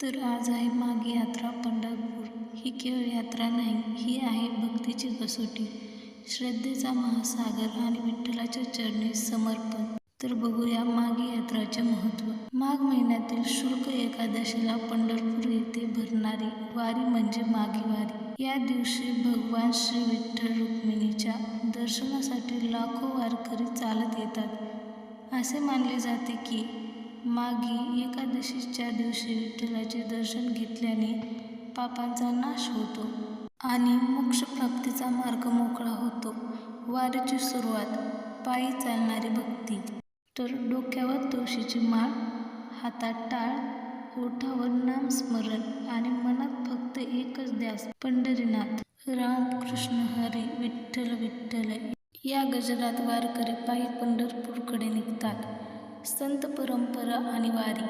तर आज आहे माघ यात्रा पंढरपूर. ही केवळ यात्रा नाही ही आहे भक्तीची कसोटी. श्रद्धेचा महासागर आणि विठ्ठलाच्या चरणी समर्पण. तर बघूया माघ यात्राचे महत्त्व माघ महिन्यातील शुल्क एकादशीला पंढरपूर येथे भरणारी वारी म्हणजे माघी वारी. या दिवशी भगवान श्री विठ्ठल रुक्मिणीच्या दर्शनासाठी लाखो वारकरी चालत येतात. असे मानले जाते की मागी एकादशीच्या दिवशी विठ्ठलाचे दर्शन घेतल्याने पापांचा नाश होतो आणि मोक्षप्राप्तीचा मार्ग मोकळा होतो. वारीची सुरुवात पायी चालणारी भक्ती. तर डोक्यावर तुळशीची माळ हातात टाळ ओठावर नामस्मरण आणि मनात फक्त एकच ध्यास पंढरीनाथ. राम कृष्ण हरी विठ्ठल विठ्ठल या गजरात वारकरी पायी पंढरपूरकडे निघतात. संत परंपरा आणि वारी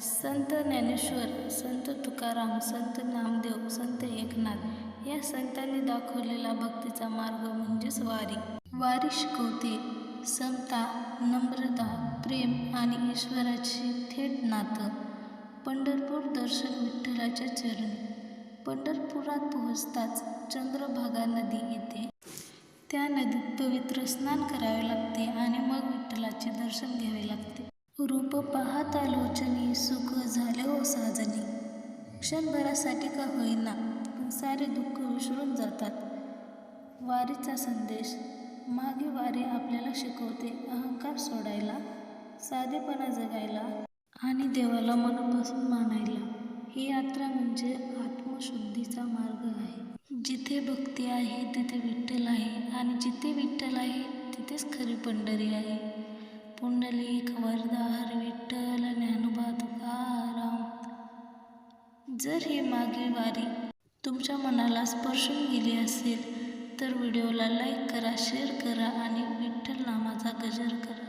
संत ज्ञानेश्वर संत तुकाराम संत नामदेव संत एकनाथ या संतांनी दाखवलेला भक्तीचा मार्ग म्हणजेच वारी. वारी शिकवते समता नम्रता प्रेम आणि ईश्वराची थेट नातं. पंढरपूर दर्शन विठ्ठलाच्या चरणी. पंढरपुरात पोहोचताच चंद्रभागा नदी येते त्या नदीत पवित्र स्नान करावे लागते आणि मग विठ्ठलाचे दर्शन घ्यावे लागते. रूप पाहता आलोचनी सुख झाले हो साजनी. क्षणभरासाठी का होईना पण सारे दुःख विसरून जातात. वारीचा संदेश मागे वारी आपल्याला शिकवते अहंकार सोडायला साधेपणा जगायला आणि देवाला मनापासून मानायला. ही यात्रा म्हणजे आत्मशुद्धीचा मार्ग आहे. जिथे भक्ती आहे तिथे विठ्ठल आहे आणि जिथे विठ्ठल आहे तिथेच खरी पंढरी आहे. पुंडलिक वरदार विठ्ठल ज्ञानोबा तुकाराम जर ही मागे वारी तुमच्या मनाला स्पर्शून गेली असेल तर व्हिडिओला लाईक करा शेअर करा आणि विठ्ठल नामाचा गजर करा.